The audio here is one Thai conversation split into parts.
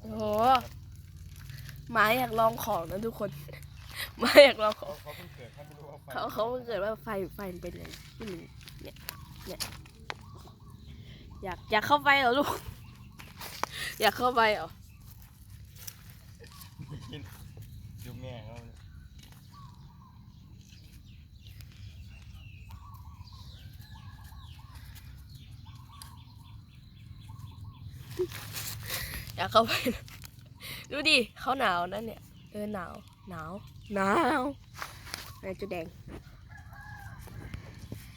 โอ้โหหมาอยากลองของนะทุกคนหมาอยากลองของ เขาเขาเกิดว่าไฟไฟเป็นอย่งงเนี่ยเนี่ยอยากอยากเข้าไปเหรอลูก อยากเข้าไปเหรอ กิแม่เขา อยากเข้าไปนะดูดิเขาหนาวนะเนี่ย เออหนาว หนาว หนาวไหนจะแดง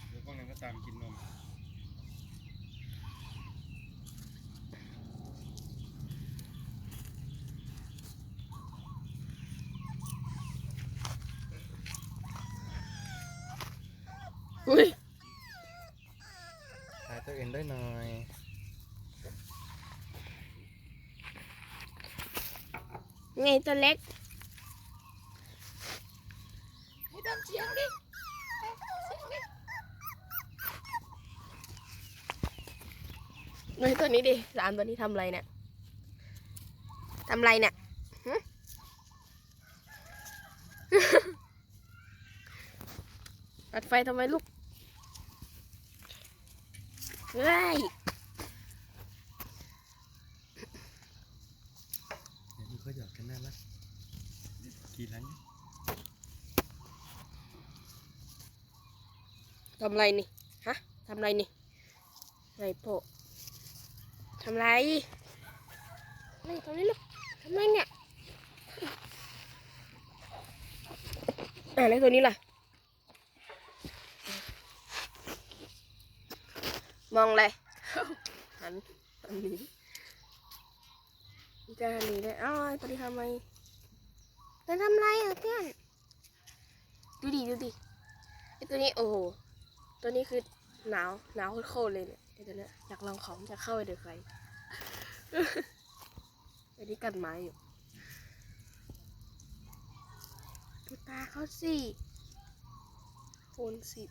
เดี๋ยวพวกนั้นก็ตามกินนมอุ้ย ถ่ายตัวอื่นด้วยหน่อย ไงตัวเล็กไม่ทำเสียงดิไงตัวนี้ดิสามตัวนี้ทำอะไรเนี่ยทำอะไรเนี่ยหึปัดไฟทำไมลูกเฮ้ย เดี๋ยวดูเขาหยอกกั นน่ารักกี่หลังทำไรนี่ ฮะทำไรนี่ไรโปะทำไรไม่ตรงนี้ลูกทำไรเนี่ยอ่าแล้วตัวนี้ล่ะ มองอะไรหันอันนี้ จะหนีได้อ้าวไอ้ตัวนี้ทำไมจะทำไรอะเพื่อน ดูดิดูดิไอตัวนี้โอ้โห ตัวนี้คือหนาวหนาวโคตรเลยเนี่ยไอตัวเนี้ยอยากลองของอยากเข้าไปเดือดไฟไอนี้กันไม้อยู่ดูตาเขาสิโคนสิ